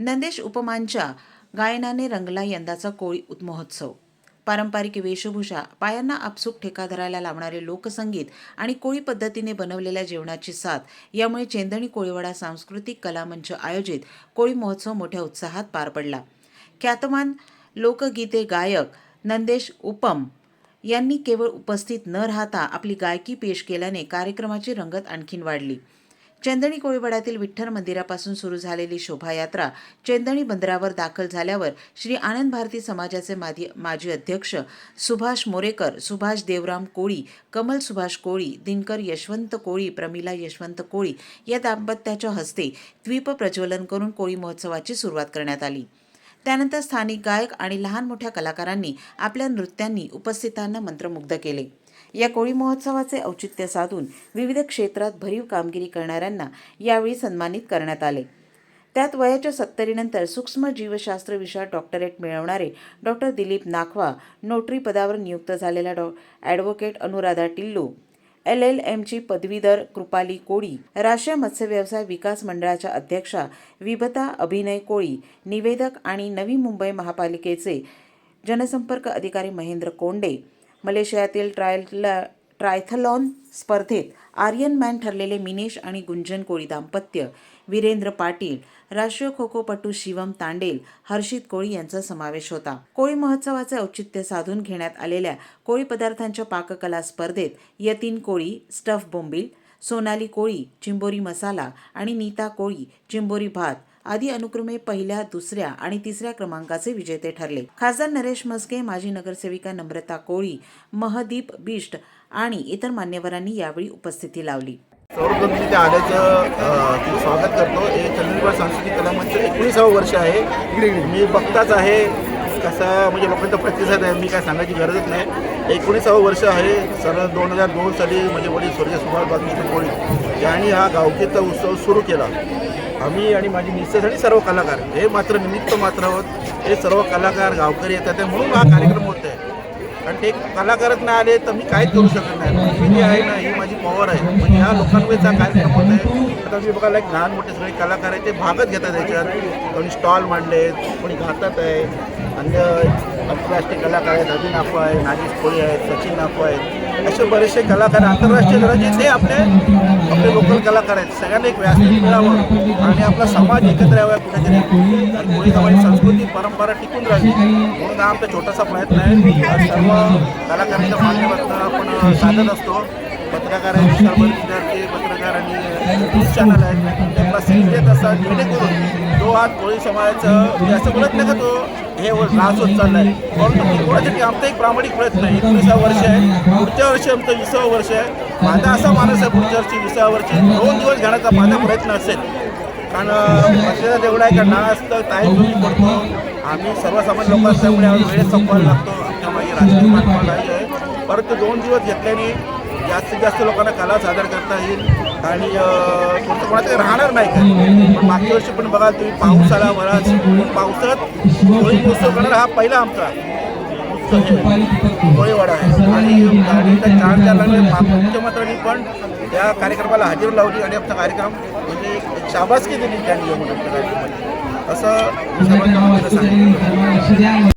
नंदेश उपमांच्या गायनाने रंगला यंदाचा कोळी महोत्सव. पारंपरिक वेशभूषा पायांना आपसूक ठेका धरायला लावणारे लोकसंगीत आणि कोळी पद्धतीने बनवलेल्या जेवणाची साथ यामुळे चेंदणी कोळीवाडा सांस्कृतिक कलामंच आयोजित कोळी महोत्सव मोठ्या उत्साहात पार पडला. ख्यातमान लोकगीते गायक नंदेश उपम यांनी केवळ उपस्थित न राहता आपली गायकी पेश केल्याने कार्यक्रमाची रंगत आणखीन वाढली. चेंदणी कोळीवाड्यातील विठ्ठल मंदिरापासून सुरू झालेली शोभायात्रा चेंदणी बंदरावर दाखल झाल्यावर श्री आनंद भारती समाजाचे माजी माजी अध्यक्ष सुभाष मोरेकर सुभाष देवराम कोळी कमल सुभाष कोळी दिनकर यशवंत कोळी प्रमिला यशवंत कोळी या दाम्पत्याच्या हस्ते द्वीप प्रज्वलन करून कोळी महोत्सवाची सुरुवात करण्यात आली. त्यानंतर स्थानिक गायक आणि लहान मोठ्या कलाकारांनी आपल्या नृत्यांनी उपस्थितांना मंत्रमुग्ध केले. या कोळी महोत्सवाचे औचित्य साधून विविध क्षेत्रात भरीव कामगिरी करणाऱ्यांना यावेळी सन्मानित करण्यात आले. त्यात वयाच्या सत्तरीनंतर सूक्ष्म जीवशास्त्र विषयात डॉक्टरेट मिळवणारे डॉक्टर दिलीप नाखवा नोटरी पदावर नियुक्त झालेला डॉ advocate Anuradha Tillu L L एमची पदवीधर कृपाली कोळी राष्ट्रीय मत्स्य व्यवसाय विकास मंडळाच्या अध्यक्षा विभता अभिनय कोळी निवेदक आणि नवी मुंबई महापालिकेचे जनसंपर्क अधिकारी महेंद्र कोंडे मलेशियातील ट्रायलला ट्रायथलॉन स्पर्धेत आर्यन मॅन ठरलेले मिनेश आणि गुंजन कोळी दाम्पत्य. वीरेंद्र पाटील राष्ट्रीय खो खोपटू शिवम तांडेल हर्षित कोळी यांचा समावेश होता. कोळी महोत्सवाचे औचित्य साधून घेण्यात आलेल्या कोळी पदार्थांच्या पाककला स्पर्धेत यतीन कोळी स्टफ बोंबील सोनाली कोळी चिंबोरी मसाला आणि नीता कोळी चिंबोरी भात आदी अनुक्रमे पहिल्या दुसऱ्या आणि तिसऱ्या क्रमांकाचे विजेते ठरले. खासदार नरेश मस्के माजी नगरसेविका नम्रता कोळी महदीप बिष्ट आणि इतर मान्यवरांनी यावेळी उपस्थिती लावली. सर्वप्रथम आल्याचं स्वागत करतो. हे चंद्रपूर सांस्कृतिक कला मंच एकोणीसावं वर्ष आहे. मी बघताच आहे. कसा म्हणजे लोकांचा प्रतिसाद आहे मी काय सांगायची गरजच नाही. एकोणीसावं वर्ष आहे सर दोन हजार दोन साली म्हणजे वडील स्वर्गीय सुभाष बालकृष्ण कोळी यांनी हा गावकीचा उत्सव सुरू केला. आम्ही आणि माझी मिसेस आणि सर्व कलाकार हे मात्र निमित्त मात्र आहोत हे सर्व कलाकार गावकरी येतात म्हणून हा कार्यक्रम होत आहे. कारण ते कलाकारच नाही आले तर मी काहीच करू शकत नाही. मी जी आहे ना ही माझी पॉवर आहे. म्हणजे ह्या लोकांमुळेच कार्यक्रम होत आहे. आता मी बघायला एक लहान मोठे सगळे कलाकार आहेत ते भागच घेतात याच्यात कोणी स्टॉल मांडले कोणी घातात आहे. अन्य आंतरराष्ट्रीय कलाकार आहेत अजून नाफा आहे नागेश कोळी आहेत सचिन नाफा आहेत असे बरेचसे कलाकार आंतरराष्ट्रीय दराचे ते आपले आपले लोकल कलाकार आहेत. सगळ्यांना एक व्यासपीठ मिळावं आणि आपला समाज एकत्र यावा कुठेतरी. आणि कोळी समाजाची संस्कृती परंपरा टिकून राहावी म्हणून हा आमचा छोटासा प्रयत्न आहे. सर्व कलाकारांच्या माध्यमातून आपण साधत असतो. पत्रकार आहेत सर्व विद्यार्थी पत्रकार आणि न्यूज चॅनल आहेत. ते प्रसिद्ध देत असतात. जेणेकरून जो आज कोळी समाजाचं म्हणजे असं बोलत नाही का तो हे वर त्रास होत चाललाय. परंतु ते कोणासाठी आमचा एक प्रामाणिक प्रयत्न आहे. एकोणीसावं वर्ष आहे. पुढच्या वर्षी आमचं विसावं वर्ष आहे. माझा असा मानस आहे पुढच्या वर्षी विसाव्या वर्षी. दोन दिवस घेण्याचा माझा प्रयत्न असेल. कारण प्रत्येकात एवढं आहे का ना असतं ताई तुम्ही पडतो. आम्ही सर्वसामान्य लोक असल्यामुळे आम्ही वेळेत संपवायला लागतो. आमच्या मागे राजकीय नाही आहे परंतु दोन दिवस घेतल्याने जास्तीत जास्त लोकांना कला सादर करता येईल. आणि अं, कोणाचं राहणार नाही काय पण मागच्या वर्षी पण बघा तुम्ही पाऊस आला बराच पावसात होळी महोत्सव करणार हा पहिला आमचा उत्सव आहे. कोळीवाडा आहे. आणि छान त्या चार चार लागले मुख्यमंत्र्यांनी पण त्या कार्यक्रमाला हजेरी लावली आणि आमचा कार्यक्रम म्हणजे एक शाबासकी दिली त्यांनी असं सर्वांना सांगितलं